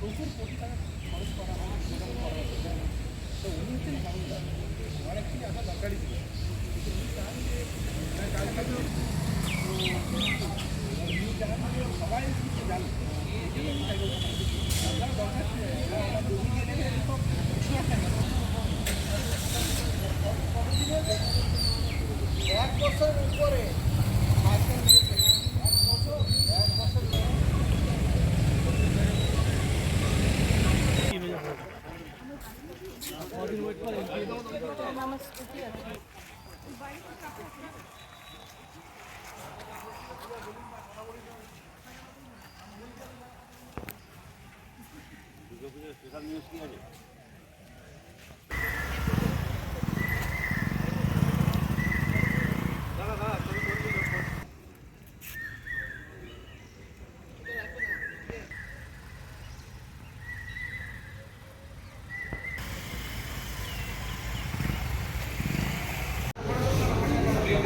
প্রচুর কোটি টাকা খরচ করা হয় প্রোগ্রাম করা হচ্ছে তো উনি হচ্ছেন ফাউন্ডার আমার অ্যাকচুয়ালি আসা দরকারই ছিল কিন্তু উনি চান যে কাজটা তো উনি চান যে সবাই জানে এই জন্য দরকার দুর্গাপুজোর স্পেশাল নিউজ কি আছে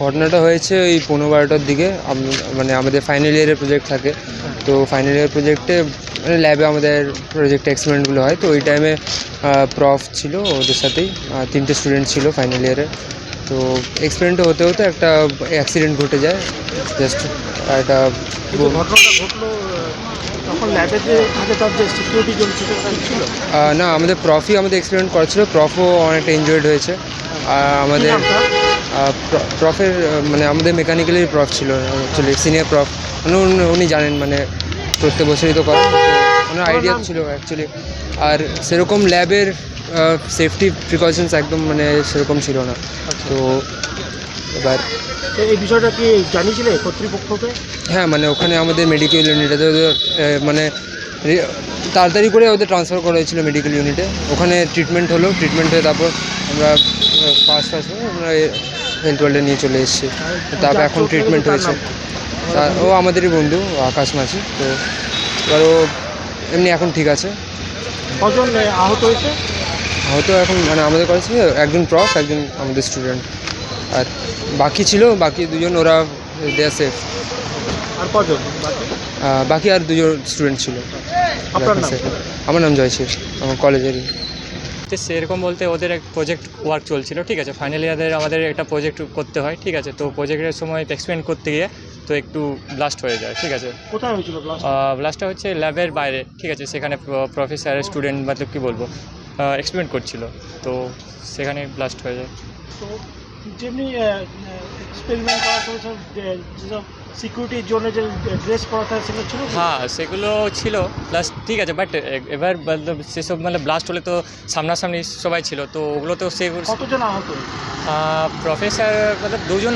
ঘটনাটা হয়েছে ওই পনেরো বারোটার দিকে। মানে আমাদের ফাইনাল ইয়ারের প্রজেক্ট থাকে। তো ফাইনাল ইয়ার প্রজেক্টে মানে ল্যাবে আমাদের প্রজেক্ট এক্সপেরিমেন্টগুলো হয়। তো ওই টাইমে প্রফ ছিল ওদের সাথেই। তিনটে স্টুডেন্ট ছিল ফাইনাল ইয়ারে তো এক্সপেরিমেন্ট হতে হতে একটা অ্যাক্সিডেন্ট ঘটে যায়। জাস্ট একটা ঘটনাটা থাকে তার যে সিকিউরিটি জন ছিল না আমাদের প্রফই আমাদের এক্সপেরিমেন্ট করেছিল। প্রফও অনেকটা ইনজয়েড হয়েছে। আর আমাদের প্রফের মানে আমাদের মেকানিক্যালের প্রফ ছিল অ্যাকচুয়ালি সিনিয়র প্রফ মানে উনি- উনি জানেন মানে প্রত্যেক বছরই তো করেন ওনার আইডিয়া ছিল অ্যাকচুয়ালি আর সেরকম ল্যাবের সেফটি প্রিকশনস একদম মানে সেরকম ছিল না। তো এবার তো এই বিষয়টা কি জানিয়েছিলে কর্তৃপক্ষকে? হ্যাঁ মানে ওখানে আমাদের মেডিকেল ইউনিটে মানে তাড়াতাড়ি করে ওদের ট্রান্সফার করা হয়েছিল মেডিকেল ইউনিটে ওখানে ট্রিটমেন্ট হলো ট্রিটমেন্ট হয়ে তারপর আমরা ফার্স্ট ফার্স্ট আমরা হেলথ ওয়ার্ল্ডে নিয়ে চলে এসেছি। তারপর এখন ট্রিটমেন্ট হয়েছে। ও আমাদেরই বন্ধু আকাশ মাঝি। তো এবার ও এমনি এখন ঠিক আছে। কজন আহত হয়েছে? হয়তো এখন মানে আমাদের কলেজে একজন প্রফ একজন আমাদের স্টুডেন্ট আর বাকি ছিল বাকি দুজন ওরা সেফ আর কজন? বাকি? আর দুজন স্টুডেন্ট ছিল। আপনার নাম? আমার নাম জয়শীল আমার কলেজেরই তো সেরকম বলতে ওদের এক প্রজেক্ট ওয়ার্ক চলছিল ঠিক আছে? ফাইনাল ইয়ারদের আমাদের একটা প্রজেক্ট করতে হয় ঠিক আছে? তো প্রজেক্টের সময় এক্সপ্লেন করতে গিয়ে তো একটু ব্লাস্ট হয়ে যায় ঠিক আছে? কোথায় হয়েছিল ব্লাস্টটা হচ্ছে ল্যাবের বাইরে ঠিক আছে? সেখানে প্রফেসর স্টুডেন্ট মতলব কী বলব? এক্সপেরিমেন্ট করছিল তো সেখানে ব্লাস্ট হয়ে যায়। তো যেমনি এক্সপেরিমেন্ট করার সময় সব যে- যেসব সিকিউরিটির জন্য যে ড্রেস পরা থাকে সেগুলো ছিল কি? হ্যাঁ সেগুলো ছিল প্লাস ঠিক আছে বাট এবার মতলব সেসব মানে ব্লাস্ট হলে তো সামনাসামনি সবাই ছিল তো ওগুলো তো সে কতজন আহত হয়েছে প্রফেসর মতলব দুজন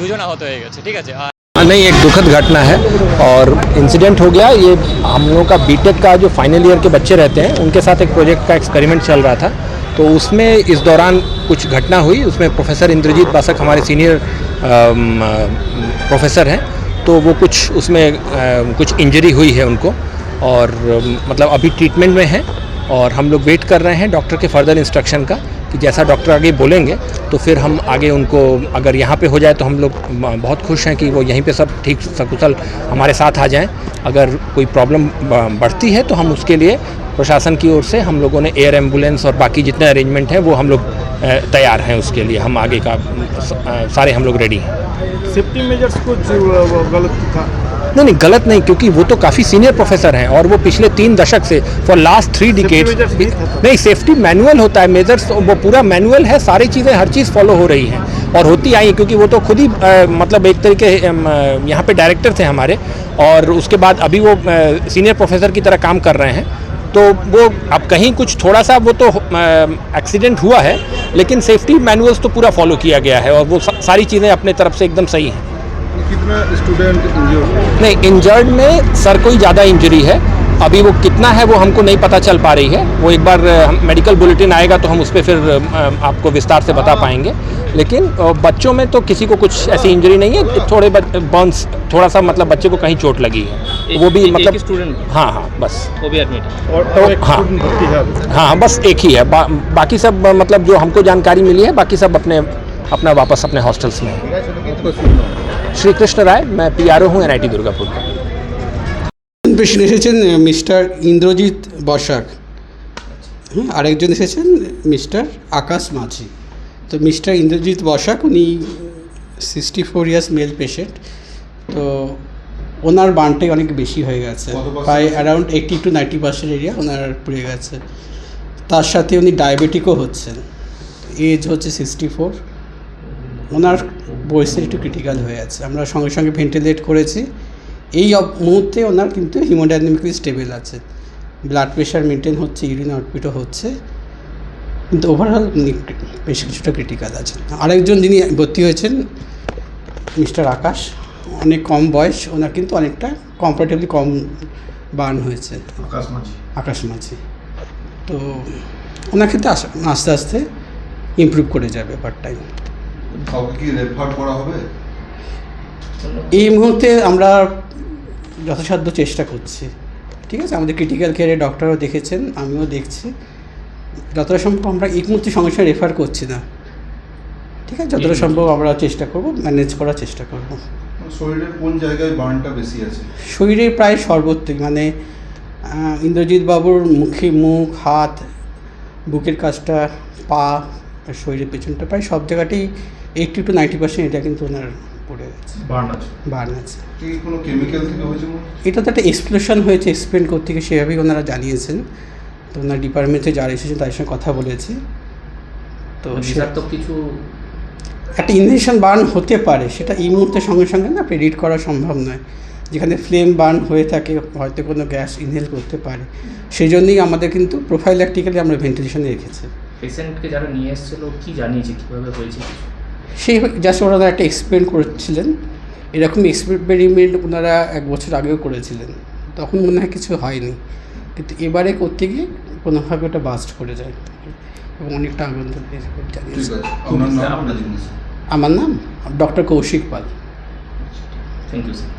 দুজন আহত হয়ে গেছে ঠিক আছে আর नहीं एक दुखद घटना है और इंसिडेंट हो गया ये हम लोगों का बीटेक का जो फाइनल ईयर के बच्चे रहते हैं उनके साथ एक प्रोजेक्ट का एक्सपेरिमेंट चल रहा था तो उसमें इस दौरान कुछ घटना हुई, उसमें प्रोफेसर इंद्रजीत पासक हमारे सीनियर प्रोफेसर हैं तो वो कुछ उसमें कुछ इंजरी हुई है उनको और मतलब अभी ट्रीटमेंट में हैं और हम लोग वेट कर रहे हैं डॉक्टर के फर्दर इंस्ट्रक्शन का कि जैसा डॉक्टर आगे बोलेंगे तो फिर हम आगे उनको, अगर यहाँ पे हो जाए तो हम लोग बहुत खुश हैं कि वो यहीं पे सब ठीक, सकुशल हमारे साथ आ जाएँ। अगर कोई प्रॉब्लम बढ़ती है तो हम उसके लिए प्रशासन की ओर से हम लोगों ने एयर एंबुलेंस और बाकी जितने अरेंजमेंट हैं वो हम लोग तैयार हैं उसके लिए। हम आगे का सारे हम लोग रेडी हैं। सेफ्टी मेजर्स कुछ गलत था? नहीं नहीं गलत नहीं क्योंकि वो तो काफ़ी सीनियर प्रोफेसर हैं और वो पिछले तीन दशक से फॉर लास्ट थ्री डिकेट नहीं था तो? सेफ्टी मैनुअल होता है मेजर्स वो पूरा मैनुअल है सारी चीज़ें हर चीज़ फॉलो हो रही हैं और होती आई क्योंकि वो तो खुद ही मतलब एक तरीके यहाँ पे डायरेक्टर थे हमारे और उसके बाद अभी वो सीनियर प्रोफेसर की तरह काम कर रहे हैं। तो वो अब कहीं कुछ थोड़ा सा वो तो एक्सीडेंट हुआ है लेकिन सेफ्टी मैनुअल्स तो पूरा फॉलो किया गया है और वो सारी चीज़ें अपने तरफ़ से एकदम सही हैं। कितना स्टूडेंट इंजर्ड नहीं इंजर्ड में सर कोई ही ज़्यादा इंजरी है अभी वो कितना है वो हमको नहीं पता चल पा रही है। वो एक बार हम- मेडिकल बुलेटिन आएगा तो हम उस पर फिर आपको विस्तार से बता पाएँगे। लेकिन बच्चों में तो किसी को कुछ ऐसी इंजरी नहीं है। थोड़े बर्न्स थोड़ा सा मतलब बच्चे को कहीं चोट लगी है। वो भी मतलब स्टूडेंट हाँ हाँ बस। वो भी एडमिट और तो हाँ। हाँ बस एक ही है। बा, बाकी सब मतलब जो हमको जानकारी मिली है बाकी सब अपने अपना वापस अपने हॉस्टल्स में श्री कृष्ण राय मैं पी आर ओ हूँ एन आई टी दुर्गापुर। का পেশেন্ট এসেছেন মিস্টার ইন্দ্রজিৎ বসাক। হ্যাঁ আরেকজন এসেছেন মিস্টার আকাশ মাঝি। তো মিস্টার ইন্দ্রজিৎ বসাক উনি sixty four years male patient. তো ওনার বানটাই অনেক বেশি হয়ে গেছে। প্রায় around eighty to ninety percent area ওনার পুড়ে গেছে। তার সাথে উনি ডায়াবেটিকও হচ্ছেন। এজ হচ্ছে সিক্সটি ফোর ওনার পরিস্থিতি একটু ক্রিটিক্যাল হয়ে আছে। আমরা সঙ্গে সঙ্গে ভেন্টিলেট করেছি। এই মুহূর্তে ওনার কিন্তু হিমোডাইনামিক্যালি স্টেবল আছে। ব্লাড প্রেশার মেনটেন হচ্ছে ইউরিন আউটপুটও হচ্ছে। কিন্তু ওভারঅল বেশ কিছুটা ক্রিটিক্যাল আছে আরেকজন যিনি ভর্তি হয়েছেন মিস্টার আকাশ অনেক কম বয়স ওনার কিন্তু অনেকটা কম্পারেটিভলি কম বার্ন হয়েছে। আকাশ মাঝি। তো ওনার ক্ষেত্রে আস- আস্তে আস্তে ইমপ্রুভ করে যাবে পার টাইম কি রেফার করা হবে? এই মুহূর্তে আমরা যথাসাধ্য চেষ্টা করছি। ঠিক আছে? আমাদের ক্রিটিক্যাল কেয়ারে ডক্টরও দেখেছেন আমিও দেখছি। যতটা সম্ভব আমরা এই মুহূর্তে সঙ্গে সঙ্গে রেফার করছি না। ঠিক আছে? যতটা সম্ভব আমরা চেষ্টা করব ম্যানেজ করার চেষ্টা করব। শরীরের কোন জায়গায় বার্নটা বেশি আছে? শরীরে প্রায় সর্বত্রই মানে ইন্দ্রজিৎ বাবুর মুখে মুখ হাত বুকের কাজটা পা আর শরীরের পেছনটা প্রায় সব জায়গাতেই এইটটি টু নাইনটি পার্সেন্ট এটা কিন্তু ওনার পড়ে গেছে। বার্ন আছে। বার্ন আছে। কোনো কেমিক্যাল থেকে হয়েছে এটা তো একটা এক্সপ্লোশন হয়েছে এক্সপ্লেন করতে গিয়ে সেভাবেই ওনারা জানিয়েছেন। তো ওনার ডিপার্টমেন্টে যারা এসেছেন তাদের সঙ্গে কথা বলেছি। তো সে- বিষাক্ত কিছু একটা ইনহেশন বার্ন হতে পারে সেটা এই মুহূর্তে সঙ্গে সঙ্গে না প্রেডিক্ট করা সম্ভব নয়। যেখানে ফ্লেম বার্ন হয়ে থাকে হয়তো কোনো গ্যাস ইনহেল করতে পারে। সেই জন্যই আমাদের কিন্তু প্রোফাইল্যাকটিক্যালি আমরা ভেন্টিলেশনে রেখেছি। পেশেন্টকে যারা নিয়ে এসেছিল কি জানিয়েছে? কীভাবে হয়েছে সেই জাস্ট ওনারা একটা এক্সপেরিমেন্ট করেছিলেন। এরকম এক্সপেরিমেন্ট ওনারা এক বছর আগেও করেছিলেন। তখন মনে হয় কিছু হয়নি। কিন্তু এবারে করতে গিয়ে কোনোভাবে ওটা বাস্ট করে যায়। এবং অনেকটা আনন্দ আমার নাম doctor Koushik Pal. Thank you sir.